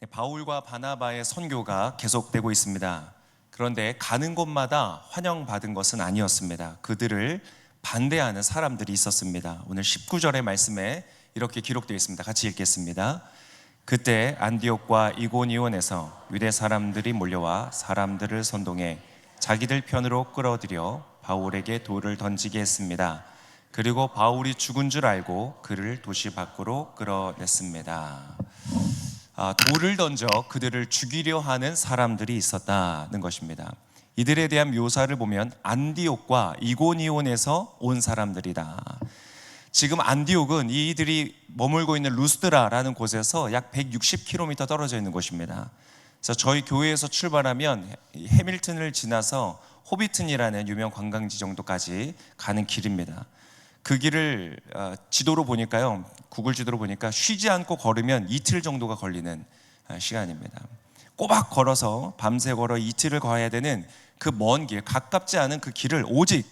네, 바울과 바나바의 선교가 계속되고 있습니다. 그런데 가는 곳마다 환영받은 것은 아니었습니다. 그들을 반대하는 사람들이 있었습니다. 오늘 19절의 말씀에 이렇게 기록되어 있습니다. 같이 읽겠습니다. 그때 안디옥과 이고니온에서 유대 사람들이 몰려와 사람들을 선동해 자기들 편으로 끌어들여 바울에게 돌을 던지게 했습니다. 그리고 바울이 죽은 줄 알고 그를 도시 밖으로 끌어냈습니다. 아, 돌을 던져 그들을 죽이려 하는 사람들이 있었다는 것입니다. 이들에 대한 묘사를 보면 안디옥과 이고니온에서 온 사람들이다. 지금 안디옥은 이들이 머물고 있는 루스드라라는 곳에서 약 160km 떨어져 있는 곳입니다. 그래서 저희 교회에서 출발하면 해밀튼을 지나서 호비튼이라는 유명 관광지 정도까지 가는 길입니다. 그 길을 어, 지도로 보니까요, 구글 지도로 보니까 쉬지 않고 걸으면 이틀 정도가 걸리는 어, 시간입니다. 꼬박 걸어서 밤새 걸어 이틀을 가야 되는 그 먼 길, 가깝지 않은 그 길을 오직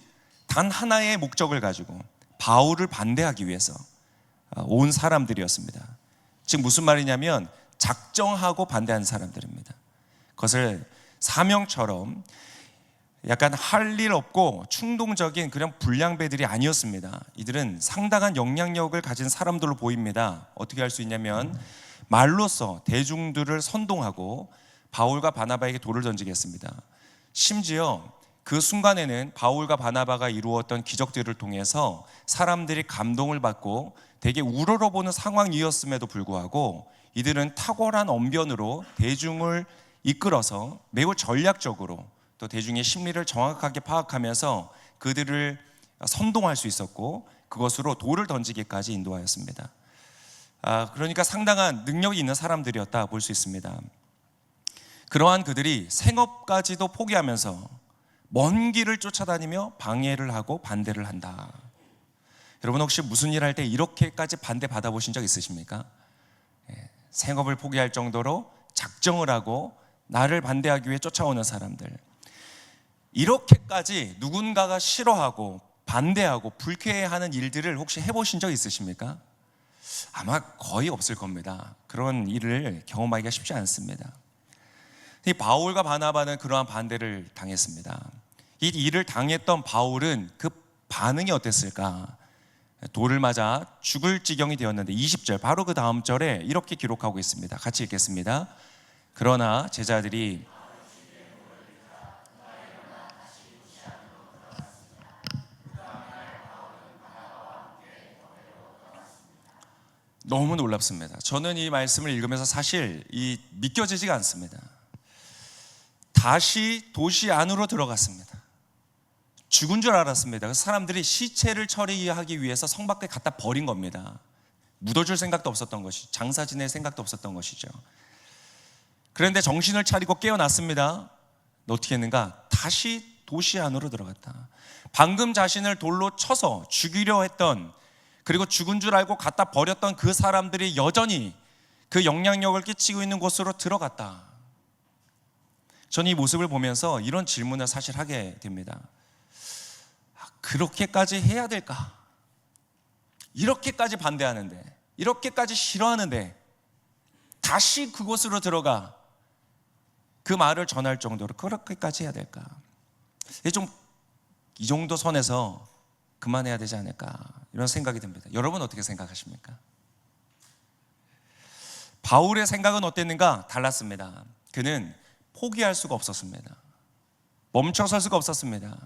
단 하나의 목적을 가지고 바울을 반대하기 위해서 어, 온 사람들이었습니다. 즉 무슨 말이냐면 작정하고 반대한 사람들입니다. 그것을 사명처럼 약간 할 일 없고 충동적인 그런 불량배들이 아니었습니다. 이들은 상당한 영향력을 가진 사람들로 보입니다. 어떻게 할 수 있냐면 말로써 대중들을 선동하고 바울과 바나바에게 돌을 던지겠습니다. 심지어 그 순간에는 바울과 바나바가 이루었던 기적들을 통해서 사람들이 감동을 받고 되게 우러러보는 상황이었음에도 불구하고 이들은 탁월한 언변으로 대중을 이끌어서 매우 전략적으로 또 대중의 심리를 정확하게 파악하면서 그들을 선동할 수 있었고 그것으로 돌을 던지기까지 인도하였습니다. 아, 그러니까 상당한 능력이 있는 사람들이었다 볼 수 있습니다. 그러한 그들이 생업까지도 포기하면서 먼 길을 쫓아다니며 방해를 하고 반대를 한다. 여러분 혹시 무슨 일 할 때 이렇게까지 반대 받아보신 적 있으십니까? 예, 생업을 포기할 정도로 작정을 하고 나를 반대하기 위해 쫓아오는 사람들. 이렇게까지 누군가가 싫어하고 반대하고 불쾌해하는 일들을 혹시 해보신 적 있으십니까? 아마 거의 없을 겁니다. 그런 일을 경험하기가 쉽지 않습니다. 이 바울과 바나바는 그러한 반대를 당했습니다. 이 일을 당했던 바울은 그 반응이 어땠을까? 돌을 맞아 죽을 지경이 되었는데 20절 바로 그 다음 절에 이렇게 기록하고 있습니다. 같이 읽겠습니다. 그러나 제자들이 너무 놀랍습니다. 저는 이 말씀을 읽으면서 사실 이 믿겨지지가 않습니다. 다시 도시 안으로 들어갔습니다. 죽은 줄 알았습니다. 사람들이 시체를 처리하기 위해서 성 밖에 갖다 버린 겁니다. 묻어줄 생각도 없었던 것이, 장사 지낼 생각도 없었던 것이죠. 그런데 정신을 차리고 깨어났습니다. 어떻게 했는가? 다시 도시 안으로 들어갔다. 방금 자신을 돌로 쳐서 죽이려 했던 그리고 죽은 줄 알고 갖다 버렸던 그 사람들이 여전히 그 영향력을 끼치고 있는 곳으로 들어갔다. 저는 이 모습을 보면서 이런 질문을 사실 하게 됩니다. 아, 그렇게까지 해야 될까? 이렇게까지 반대하는데, 이렇게까지 싫어하는데, 다시 그곳으로 들어가 그 말을 전할 정도로 그렇게까지 해야 될까? 좀이 정도 선에서 그만해야 되지 않을까 이런 생각이 듭니다. 여러분 어떻게 생각하십니까? 바울의 생각은 어땠는가? 달랐습니다. 그는 포기할 수가 없었습니다. 멈춰설 수가 없었습니다.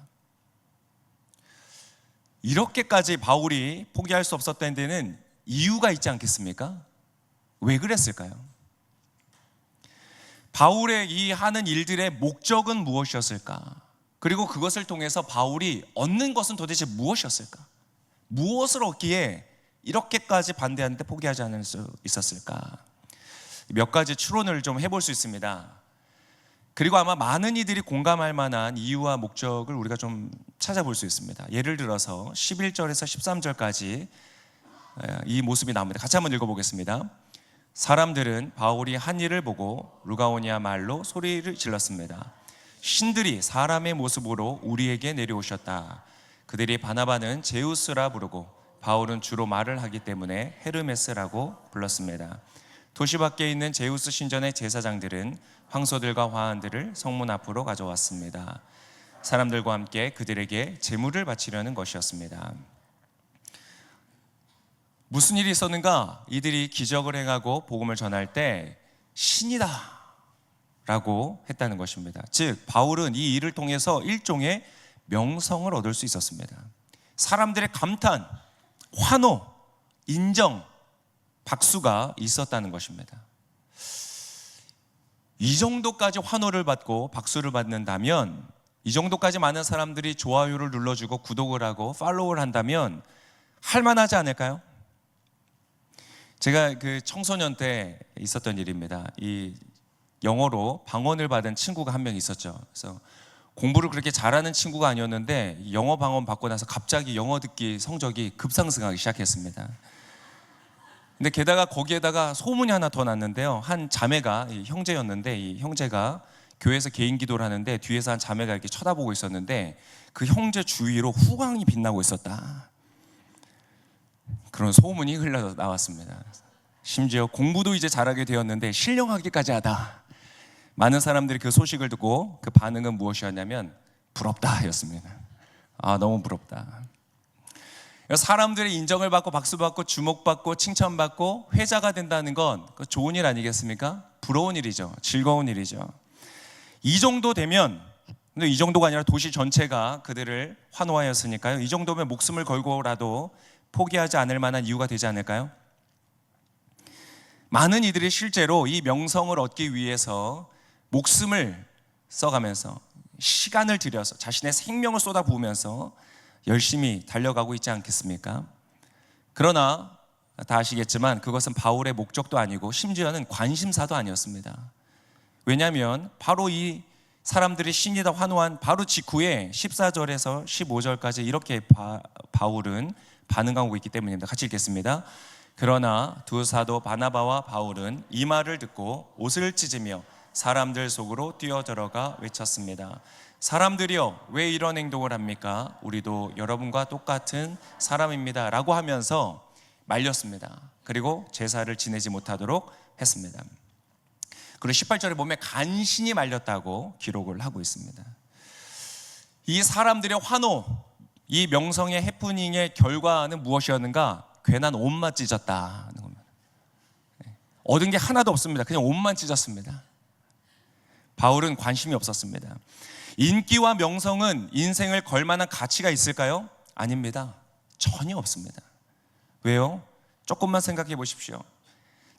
이렇게까지 바울이 포기할 수 없었던 데는 이유가 있지 않겠습니까? 왜 그랬을까요? 바울의 이 하는 일들의 목적은 무엇이었을까? 그리고 그것을 통해서 바울이 얻는 것은 도대체 무엇이었을까? 무엇을 얻기에 이렇게까지 반대하는데 포기하지 않을 수 있었을까? 몇 가지 추론을 좀 해볼 수 있습니다. 그리고 아마 많은 이들이 공감할 만한 이유와 목적을 우리가 좀 찾아볼 수 있습니다. 예를 들어서 11절에서 13절까지 이 모습이 나옵니다. 같이 한번 읽어보겠습니다. 사람들은 바울이 한 일을 보고 루가오니아 말로 소리를 질렀습니다. 신들이 사람의 모습으로 우리에게 내려오셨다. 그들이 바나바는 제우스라 부르고 바울은 주로 말을 하기 때문에 헤르메스라고 불렀습니다. 도시 밖에 있는 제우스 신전의 제사장들은 황소들과 화환들을 성문 앞으로 가져왔습니다. 사람들과 함께 그들에게 제물을 바치려는 것이었습니다. 무슨 일이 있었는가? 이들이 기적을 행하고 복음을 전할 때 신이다 라고 했다는 것입니다. 즉 바울은 이 일을 통해서 일종의 명성을 얻을 수 있었습니다. 사람들의 감탄, 환호, 인정, 박수가 있었다는 것입니다. 이 정도까지 환호를 받고 박수를 받는다면 이 정도까지 많은 사람들이 좋아요를 눌러주고 구독을 하고 팔로우를 한다면 할만하지 않을까요? 제가 그 청소년 때 있었던 일입니다. 이 영어로 방언을 받은 친구가 한 명 있었죠. 그래서 공부를 그렇게 잘하는 친구가 아니었는데 영어 방언 받고 나서 갑자기 영어 듣기 성적이 급상승하기 시작했습니다. 근데 게다가 거기에다가 소문이 하나 더 났는데요. 한 자매가 이 형제였는데 이 형제가 교회에서 개인 기도를 하는데 뒤에서 한 자매가 이렇게 쳐다보고 있었는데 그 형제 주위로 후광이 빛나고 있었다. 그런 소문이 흘러 나왔습니다. 심지어 공부도 이제 잘하게 되었는데 실령하기까지 하다. 많은 사람들이 그 소식을 듣고 그 반응은 무엇이었냐면 부럽다였습니다. 아 너무 부럽다. 사람들의 인정을 받고 박수 받고 주목받고 칭찬받고 회자가 된다는 건 좋은 일 아니겠습니까? 부러운 일이죠. 즐거운 일이죠. 이 정도 되면 근데 이 정도가 아니라 도시 전체가 그들을 환호하였으니까요. 이 정도면 목숨을 걸고라도 포기하지 않을 만한 이유가 되지 않을까요? 많은 이들이 실제로 이 명성을 얻기 위해서 목숨을 써가면서 시간을 들여서 자신의 생명을 쏟아부으면서 열심히 달려가고 있지 않겠습니까? 그러나 다 아시겠지만 그것은 바울의 목적도 아니고 심지어는 관심사도 아니었습니다. 왜냐하면 바로 이 사람들이 신이다 환호한 바로 직후에 14절에서 15절까지 이렇게 바, 바울은 반응하고 있기 때문입니다. 같이 읽겠습니다. 그러나 두 사도 바나바와 바울은 이 말을 듣고 옷을 찢으며 사람들 속으로 뛰어들어가 외쳤습니다. 사람들이여 왜 이런 행동을 합니까? 우리도 여러분과 똑같은 사람입니다. 라고 하면서 말렸습니다. 그리고 제사를 지내지 못하도록 했습니다. 그리고 18절에 보면 간신히 말렸다고 기록을 하고 있습니다. 이 사람들의 환호, 이 명성의 해프닝의 결과는 무엇이었는가? 괜한 옷만 겁니다. 네. 얻은 게 하나도 없습니다. 그냥 옷만 찢었습니다. 바울은 관심이 없었습니다. 인기와 명성은 인생을 걸 만한 가치가 있을까요? 아닙니다. 전혀 없습니다. 왜요? 조금만 생각해 보십시오.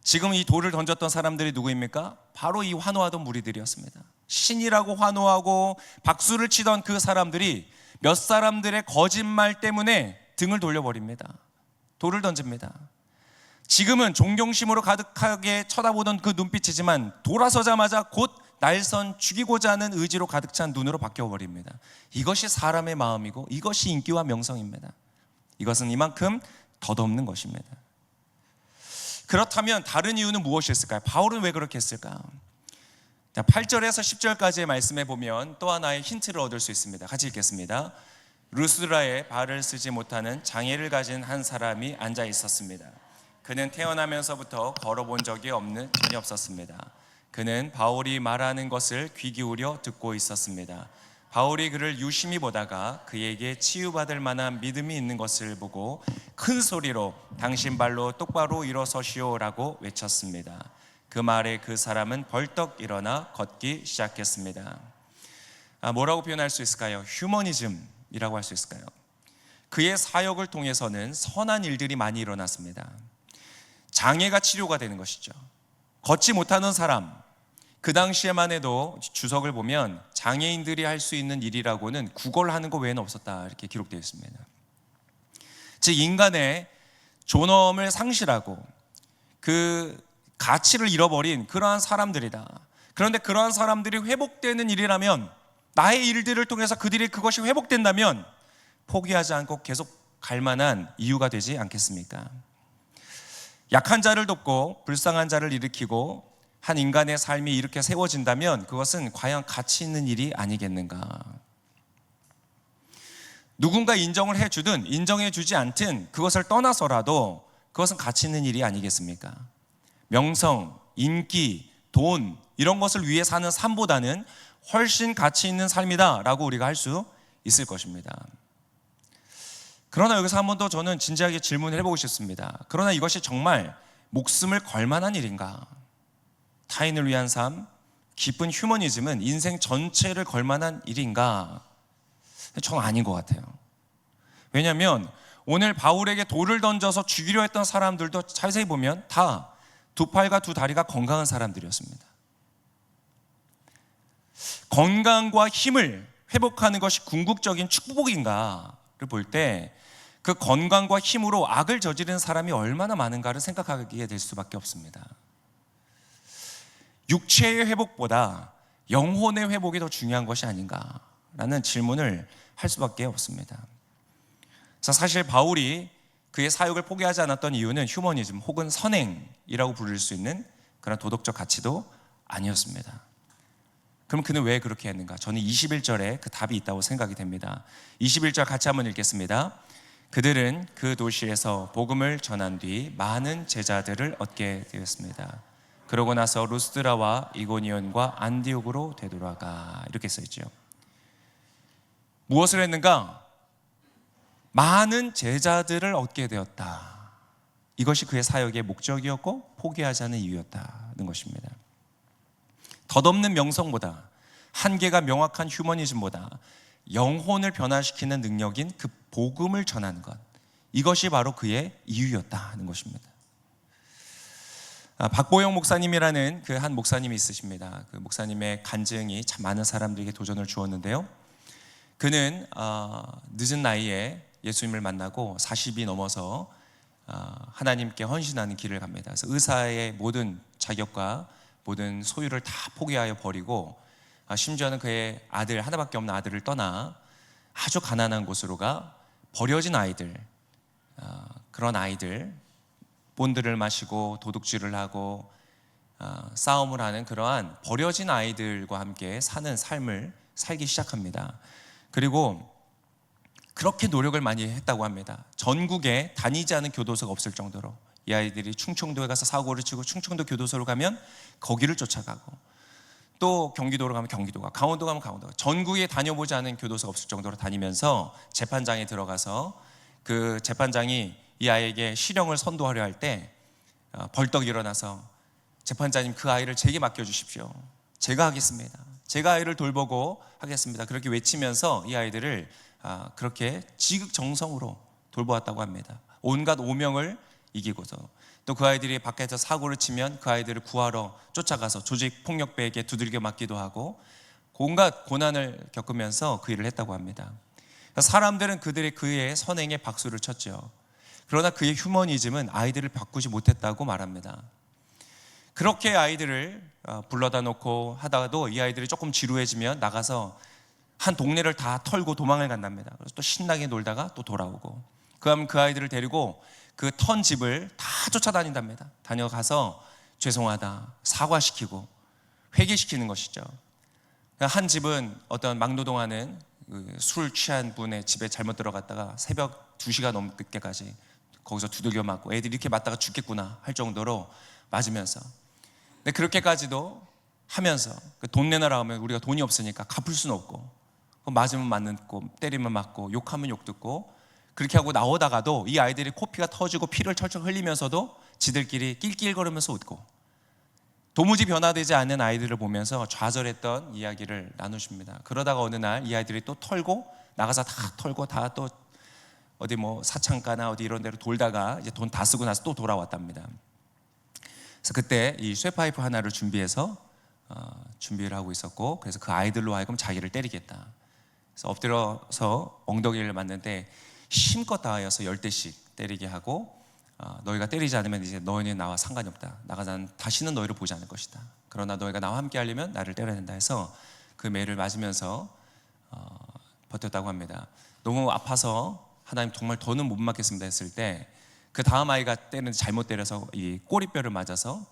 지금 이 돌을 던졌던 사람들이 누구입니까? 바로 이 환호하던 무리들이었습니다. 신이라고 환호하고 박수를 치던 그 사람들이 몇 사람들의 거짓말 때문에 등을 돌려버립니다. 돌을 던집니다. 지금은 존경심으로 가득하게 쳐다보던 그 눈빛이지만 돌아서자마자 곧 날선 죽이고자 하는 의지로 가득 찬 눈으로 바뀌어 버립니다. 이것이 사람의 마음이고 이것이 인기와 명성입니다. 이것은 이만큼 덧없는 것입니다. 그렇다면 다른 이유는 무엇이었을까요? 바울은 왜 그렇게 했을까? 8절에서 10절까지의 말씀에 보면 또 하나의 힌트를 얻을 수 있습니다. 같이 읽겠습니다. 루스드라에 발을 쓰지 못하는 장애를 가진 한 사람이 앉아 있었습니다. 그는 태어나면서부터 걸어본 적이 없는 전혀 없었습니다. 그는 바울이 말하는 것을 귀 기울여 듣고 있었습니다. 바울이 그를 유심히 보다가 그에게 치유받을 만한 믿음이 있는 것을 보고 큰 소리로 당신 발로 똑바로 일어서시오라고 외쳤습니다. 그 말에 그 사람은 벌떡 일어나 걷기 시작했습니다. 아, 뭐라고 표현할 수 있을까요? 휴머니즘이라고 할 수 있을까요? 그의 사역을 통해서는 선한 일들이 많이 일어났습니다. 장애가 치료가 되는 것이죠. 걷지 못하는 사람, 그 당시에만 해도 주석을 보면 장애인들이 할 수 있는 일이라고는 구걸 하는 것 외에는 없었다 이렇게 기록되어 있습니다. 즉 인간의 존엄을 상실하고 그 가치를 잃어버린 그러한 사람들이다. 그런데 그러한 사람들이 회복되는 일이라면 나의 일들을 통해서 그들이 그것이 회복된다면 포기하지 않고 계속 갈 만한 이유가 되지 않겠습니까? 약한 자를 돕고 불쌍한 자를 일으키고 한 인간의 삶이 이렇게 세워진다면 그것은 과연 가치 있는 일이 아니겠는가? 누군가 인정을 해주든 인정해주지 않든 그것을 떠나서라도 그것은 가치 있는 일이 아니겠습니까? 명성, 인기, 돈 이런 것을 위해 사는 삶보다는 훨씬 가치 있는 삶이다라고 우리가 할 수 있을 것입니다. 그러나 여기서 한 번 더 저는 진지하게 질문을 해보고 싶습니다. 그러나 이것이 정말 목숨을 걸 만한 일인가? 타인을 위한 삶, 깊은 휴머니즘은 인생 전체를 걸 만한 일인가? 저는 아닌 것 같아요. 왜냐하면 오늘 바울에게 돌을 던져서 죽이려 했던 사람들도 자세히 보면 다 두 팔과 두 다리가 건강한 사람들이었습니다. 건강과 힘을 회복하는 것이 궁극적인 축복인가를 볼 때 그 건강과 힘으로 악을 저지른 사람이 얼마나 많은가를 생각하게 될 수밖에 없습니다. 육체의 회복보다 영혼의 회복이 더 중요한 것이 아닌가라는 질문을 할 수밖에 없습니다. 자, 사실 바울이 그의 사역을 포기하지 않았던 이유는 휴머니즘 혹은 선행이라고 부를 수 있는 그런 도덕적 가치도 아니었습니다. 그럼 그는 왜 그렇게 했는가? 저는 21절에 그 답이 있다고 생각이 됩니다. 21절 같이 한번 읽겠습니다. 그들은 그 도시에서 복음을 전한 뒤 많은 제자들을 얻게 되었습니다. 그러고 나서 루스드라와 이고니온과 안디옥으로 되돌아가 이렇게 써 있죠. 무엇을 했는가? 많은 제자들을 얻게 되었다. 이것이 그의 사역의 목적이었고 포기하지 않은 이유였다는 것입니다. 덧없는 명성보다 한계가 명확한 휴머니즘보다 영혼을 변화시키는 능력인 그 복음을 전하는 것 이것이 바로 그의 이유였다는 것입니다. 아, 박보영 목사님이라는 그 한 목사님이 있으십니다. 그 목사님의 간증이 참 많은 사람들에게 도전을 주었는데요. 그는 어, 늦은 나이에 예수님을 만나고 40이 넘어서 어, 하나님께 헌신하는 길을 갑니다. 그래서 의사의 모든 자격과 모든 소유를 다 포기하여 버리고 아, 심지어는 그의 아들 하나밖에 없는 아들을 떠나 아주 가난한 곳으로 가 버려진 아이들 아, 그런 아이들 본드를 마시고 도둑질을 하고 아, 싸움을 하는 그러한 버려진 아이들과 함께 사는 삶을 살기 시작합니다. 그리고 그렇게 노력을 많이 했다고 합니다. 전국에 다니지 않은 교도소가 없을 정도로 이 아이들이 충청도에 가서 사고를 치고 충청도 교도소로 가면 거기를 쫓아가고 또 경기도로 가면 경기도가 강원도 가면 강원도가 전국에 다녀보지 않은 교도소가 없을 정도로 다니면서 재판장에 들어가서 그 재판장이 이 아이에게 실형을 선도하려 할때 어, 벌떡 일어나서 재판장님 그 아이를 제게 맡겨주십시오. 제가 하겠습니다. 제가 아이를 돌보고 하겠습니다. 그렇게 외치면서 이 아이들을 아, 그렇게 지극정성으로 돌보았다고 합니다. 온갖 오명을 이기고서 또 그 아이들이 밖에서 사고를 치면 그 아이들을 구하러 쫓아가서 조직 폭력배에게 두들겨 맞기도 하고 온갖 고난을 겪으면서 그 일을 했다고 합니다. 사람들은 그들의 그의 선행에 박수를 쳤죠. 그러나 그의 휴머니즘은 아이들을 바꾸지 못했다고 말합니다. 그렇게 아이들을 어, 불러다 놓고 하다가도 이 아이들이 조금 지루해지면 나가서 한 동네를 다 털고 도망을 간답니다. 그래서 또 신나게 놀다가 또 돌아오고 그다음 그 아이들을 데리고 그 턴 집을 다 쫓아다닌답니다. 다녀가서 죄송하다 사과시키고 회개시키는 것이죠. 한 집은 어떤 막노동하는 그술 취한 분의 집에 잘못 들어갔다가 새벽 2시가 넘게까지 거기서 두들겨 맞고 애들이 이렇게 맞다가 죽겠구나 할 정도로 맞으면서 근데 그렇게까지도 하면서 그돈 내놔라 하면 우리가 돈이 없으니까 갚을 수는 없고 그럼 맞으면 맞는 고 때리면 맞고 욕하면 욕 듣고 그렇게 하고 나오다가도 이 아이들이 코피가 터지고 피를 철철 흘리면서도 지들끼리 낄낄거리면서 웃고 도무지 변화되지 않는 아이들을 보면서 좌절했던 이야기를 나누십니다. 그러다가 어느 날 이 아이들이 또 털고 나가서 다 털고 다 또 어디 뭐 사창가나 어디 이런 데로 돌다가 이제 돈 다 쓰고 나서 또 돌아왔답니다. 그래서 그때 이 쇠파이프 하나를 준비해서 어, 준비를 하고 있었고 그래서 그 아이들로 하여금 자기를 때리겠다. 그래서 엎드려서 엉덩이를 맞는데 힘껏 다하여서 열 대씩 때리게 하고 어, 너희가 때리지 않으면 이제 너희는 나와 상관이 없다. 나가자는 다시는 너희를 보지 않을 것이다. 그러나 너희가 나와 함께 하려면 나를 때려야 된다 해서 그 매를 맞으면서 어, 버텼다고 합니다. 너무 아파서 하나님 정말 더는 못 맞겠습니다 했을 때 그 다음 아이가 때는 잘못 때려서 이 꼬리뼈를 맞아서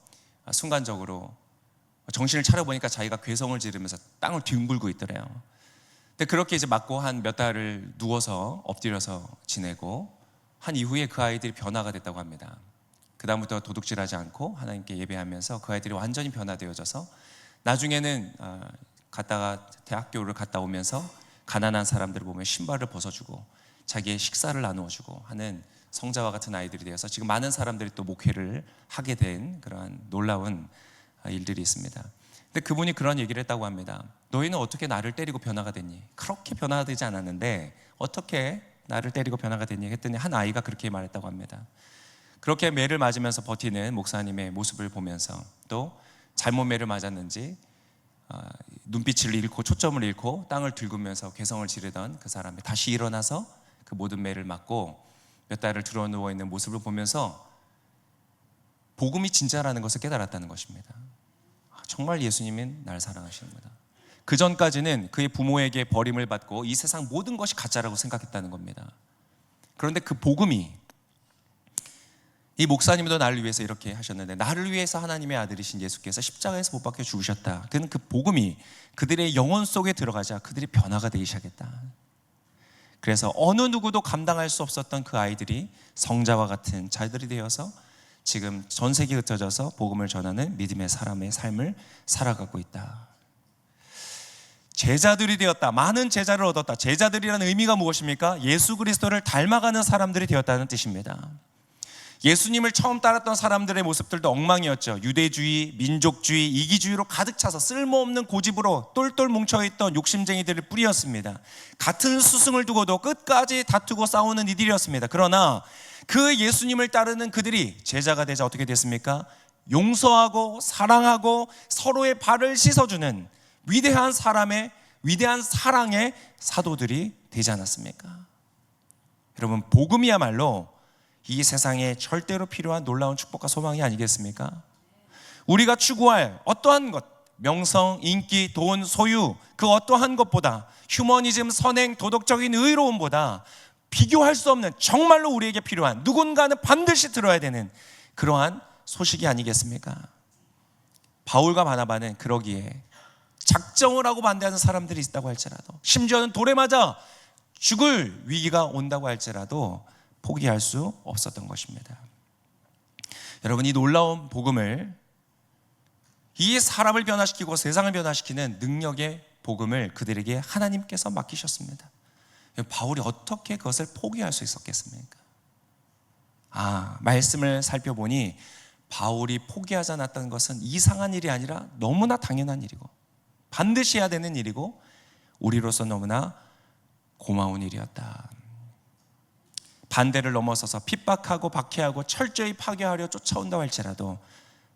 아, 순간적으로 정신을 차려 보니까 자기가 괴성을 지르면서 땅을 뒹굴고 있더래요. 근데 그렇게 이제 맞고 한 몇 달을 누워서 엎드려서 지내고 한 이후에 그 아이들이 변화가 됐다고 합니다. 그다음부터 도둑질하지 않고 하나님께 예배하면서 그 아이들이 완전히 변화되어져서 나중에는 아, 갔다가 대학교를 갔다 오면서 가난한 사람들을 보면 신발을 벗어주고 자기의 식사를 나누어주고 하는 성자와 같은 아이들이 되어서 지금 많은 사람들이 또 목회를 하게 된 그러한 놀라운 아, 일들이 있습니다. 근데 그분이 그런 얘기를 했다고 합니다. 너희는 어떻게 나를 때리고 변화가 됐니? 그렇게 변화가 되지 않았는데 어떻게 나를 때리고 변화가 됐니? 했더니 한 아이가 그렇게 말했다고 합니다. 그렇게 매를 맞으면서 버티는 목사님의 모습을 보면서 또 잘못 매를 맞았는지 아, 눈빛을 잃고 초점을 잃고 땅을 들구면서 괴성을 지르던 그 사람이 다시 일어나서 그 모든 매를 맞고 몇 달을 들어 누워 있는 모습을 보면서 복음이 진짜라는 것을 깨달았다는 것입니다. 아, 정말 예수님은 날 사랑하시는구나. 그 전까지는 그의 부모에게 버림을 받고 이 세상 모든 것이 가짜라고 생각했다는 겁니다. 그런데 그 복음이 이 목사님도 나를 위해서 이렇게 하셨는데 나를 위해서 하나님의 아들이신 예수께서 십자가에서 못 박혀 죽으셨다. 그는 그 복음이 그들의 영혼 속에 들어가자 그들이 변화가 되기 시작했다. 그래서 어느 누구도 감당할 수 없었던 그 아이들이 성자와 같은 자들이 되어서 지금 전 세계에 흩어져서 복음을 전하는 믿음의 사람의 삶을 살아가고 있다. 제자들이 되었다. 많은 제자를 얻었다. 제자들이라는 의미가 무엇입니까? 예수 그리스도를 닮아가는 사람들이 되었다는 뜻입니다. 예수님을 처음 따랐던 사람들의 모습들도 엉망이었죠. 유대주의, 민족주의, 이기주의로 가득 차서 쓸모없는 고집으로 똘똘 뭉쳐있던 욕심쟁이들의 뿌리였습니다. 같은 스승을 두고도 끝까지 다투고 싸우는 이들이었습니다. 그러나 그 예수님을 따르는 그들이 제자가 되자 어떻게 됐습니까? 용서하고 사랑하고 서로의 발을 씻어주는 위대한 사람의 위대한 사랑의 사도들이 되지 않았습니까? 여러분 복음이야말로 이 세상에 절대로 필요한 놀라운 축복과 소망이 아니겠습니까? 우리가 추구할 어떠한 것, 명성, 인기, 돈, 소유, 그 어떠한 것보다 휴머니즘, 선행, 도덕적인 의로움보다 비교할 수 없는 정말로 우리에게 필요한 누군가는 반드시 들어야 되는 그러한 소식이 아니겠습니까? 바울과 바나바는 그러기에 작정을 하고 반대하는 사람들이 있다고 할지라도 심지어는 돌에 맞아 죽을 위기가 온다고 할지라도 포기할 수 없었던 것입니다. 여러분 이 놀라운 복음을 이 사람을 변화시키고 세상을 변화시키는 능력의 복음을 그들에게 하나님께서 맡기셨습니다. 바울이 어떻게 그것을 포기할 수 있었겠습니까? 아, 말씀을 살펴보니 바울이 포기하지 않았던 것은 이상한 일이 아니라 너무나 당연한 일이고 반드시 해야 되는 일이고 우리로서 너무나 고마운 일이었다. 반대를 넘어서서 핍박하고 박해하고 철저히 파괴하려 쫓아온다 할지라도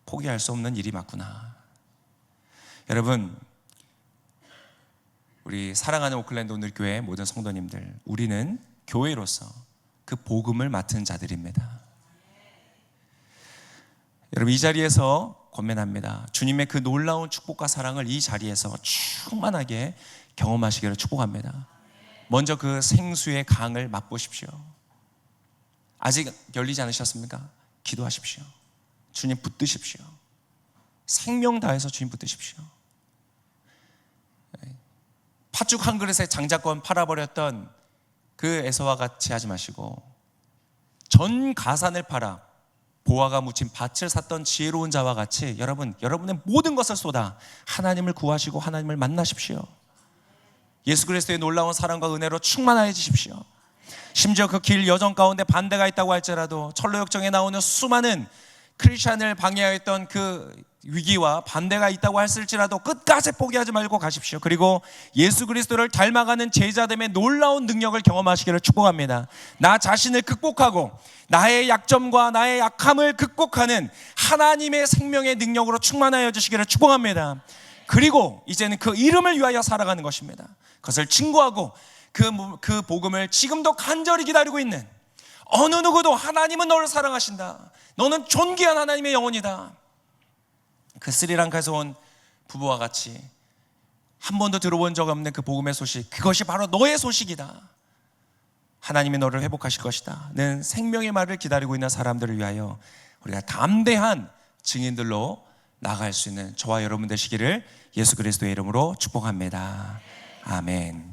포기할 수 없는 일이 맞구나. 여러분, 우리 사랑하는 오클랜드 오늘 교회 모든 성도님들, 우리는 교회로서 그 복음을 맡은 자들입니다. 여러분, 이 자리에서 권면합니다. 주님의 그 놀라운 축복과 사랑을 이 자리에서 충만하게 경험하시기를 축복합니다. 먼저 그 생수의 강을 맛보십시오. 아직 열리지 않으셨습니까? 기도하십시오. 주님 붙드십시오. 생명 다해서 주님 붙드십시오. 네. 팥죽 한 그릇에 장자권 팔아버렸던 그 에서와 같이 하지 마시고 전 가산을 팔아 보화가 묻힌 밭을 샀던 지혜로운 자와 같이 여러분 여러분의 모든 것을 쏟아 하나님을 구하시고 하나님을 만나십시오. 예수 그리스도의 놀라운 사랑과 은혜로 충만해지십시오. 심지어 그 길 여정 가운데 반대가 있다고 할지라도 철로 역정에 나오는 수많은 크리스찬을 방해하였던 그 위기와 반대가 있다고 했을지라도 끝까지 포기하지 말고 가십시오. 그리고 예수 그리스도를 닮아가는 제자됨의 놀라운 능력을 경험하시기를 축복합니다. 나 자신을 극복하고 나의 약점과 나의 약함을 극복하는 하나님의 생명의 능력으로 충만하여 주시기를 축복합니다. 그리고 이제는 그 이름을 위하여 살아가는 것입니다. 그것을 증거하고 그, 그 복음을 지금도 간절히 기다리고 있는 어느 누구도 하나님은 너를 사랑하신다. 너는 존귀한 하나님의 영혼이다. 그 스리랑카에서 온 부부와 같이 한 번도 들어본 적 없는 그 복음의 소식, 그것이 바로 너의 소식이다. 하나님이 너를 회복하실 것이다. 는 생명의 말을 기다리고 있는 사람들을 위하여 우리가 담대한 증인들로 나갈 수 있는 저와 여러분 되시기를 예수 그리스도의 이름으로 축복합니다. 아멘.